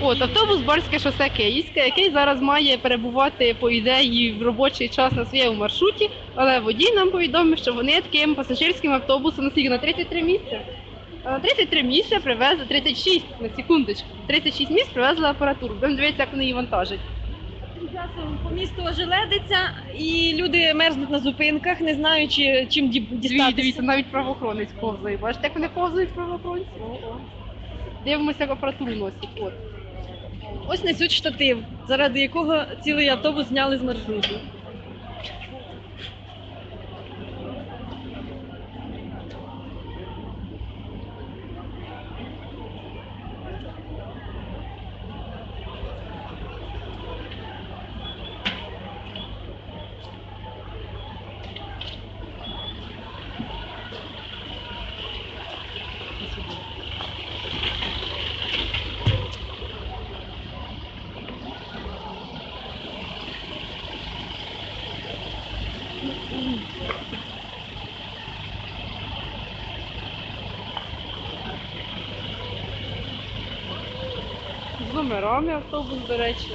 От автобус Барське шосе Київське, який зараз має перебувати по ідеї в робочий час на своєму маршруті, але водій нам повідомив, що вони таким пасажирським автобусом наскільки на 33 місця. На 33 місця привезли 36 на секундочку. 36 місць привезли апаратуру. Будемо дивитися, як вони її вантажать. Тим часом по місту ожеледиться, і люди мерзнуть на зупинках, не знаючи, чим дістатися. дивіться, навіть правоохоронець повзає. Бачите, як вони повзають правоохоронці? Дивимося, як апаратуру носять. От. Ось несуть штатив, заради якого цілий автобус зняли з маршруту. З номерами автобус, до речі.